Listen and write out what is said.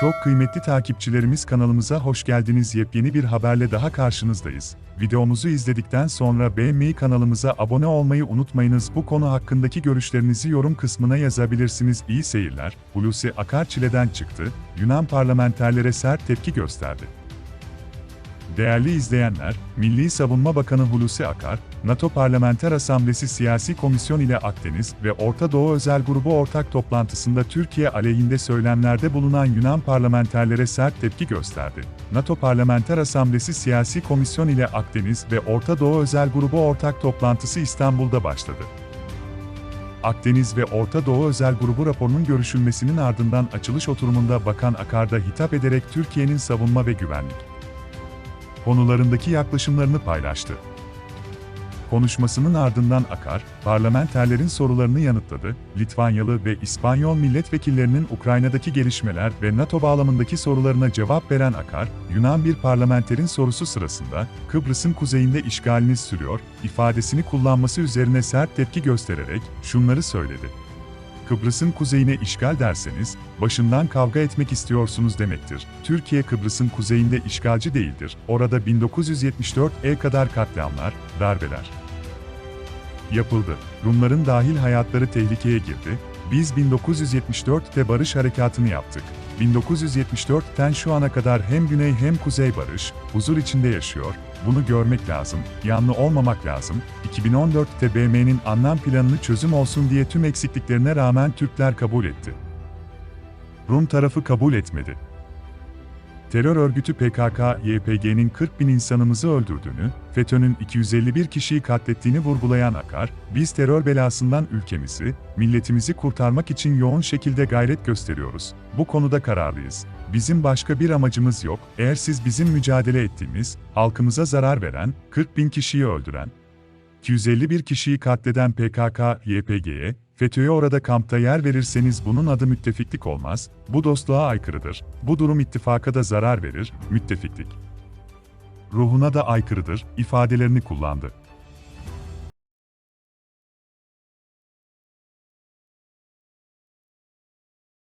Çok kıymetli takipçilerimiz kanalımıza hoş geldiniz. Yepyeni bir haberle daha karşınızdayız. Videomuzu izledikten sonra beğenmeyi kanalımıza abone olmayı unutmayınız. Bu konu hakkındaki görüşlerinizi yorum kısmına yazabilirsiniz. İyi seyirler. Hulusi Akar çileden çıktı. Yunan parlamenterlere sert tepki gösterdi. Değerli izleyenler, Milli Savunma Bakanı Hulusi Akar, NATO Parlamenter Asamblesi Siyasi Komisyon ile Akdeniz ve Orta Doğu Özel Grubu ortak toplantısında Türkiye aleyhinde söylemlerde bulunan Yunan parlamenterlere sert tepki gösterdi. NATO Parlamenter Asamblesi Siyasi Komisyon ile Akdeniz ve Orta Doğu Özel Grubu ortak toplantısı İstanbul'da başladı. Akdeniz ve Orta Doğu Özel Grubu raporunun görüşülmesinin ardından açılış oturumunda Bakan Akar'da hitap ederek Türkiye'nin savunma ve güvenlik konularındaki yaklaşımlarını paylaştı. Konuşmasının ardından Akar, parlamenterlerin sorularını yanıtladı, Litvanyalı ve İspanyol milletvekillerinin Ukrayna'daki gelişmeler ve NATO bağlamındaki sorularına cevap veren Akar, Yunan bir parlamenterin sorusu sırasında, Kıbrıs'ın kuzeyinde işgaliniz sürüyor, ifadesini kullanması üzerine sert tepki göstererek, şunları söyledi. Kıbrıs'ın kuzeyine işgal derseniz, başından kavga etmek istiyorsunuz demektir. Türkiye Kıbrıs'ın kuzeyinde işgalci değildir. Orada 1974'e kadar katliamlar, darbeler yapıldı. Rumların dahil hayatları tehlikeye girdi. Biz 1974'te barış harekatını yaptık. 1974'ten şu ana kadar hem güney hem kuzey barış, huzur içinde yaşıyor. Bunu görmek lazım, yanlı olmamak lazım. 2014'te BM'nin anlam planını çözüm olsun diye tüm eksikliklerine rağmen Türkler kabul etti. Rum tarafı kabul etmedi. Terör örgütü PKK, YPG'nin 40 bin insanımızı öldürdüğünü, FETÖ'nün 251 kişiyi katlettiğini vurgulayan Akar, biz terör belasından ülkemizi, milletimizi kurtarmak için yoğun şekilde gayret gösteriyoruz. Bu konuda kararlıyız. Bizim başka bir amacımız yok. Eğer siz bizim mücadele ettiğimiz, halkımıza zarar veren, 40 bin kişiyi öldüren, 251 kişiyi katleden PKK, YPG'ye, FETÖ'ye orada kampta yer verirseniz bunun adı müttefiklik olmaz, bu dostluğa aykırıdır. Bu durum ittifaka da zarar verir, müttefiklik. Ruhuna da aykırıdır, ifadelerini kullandı.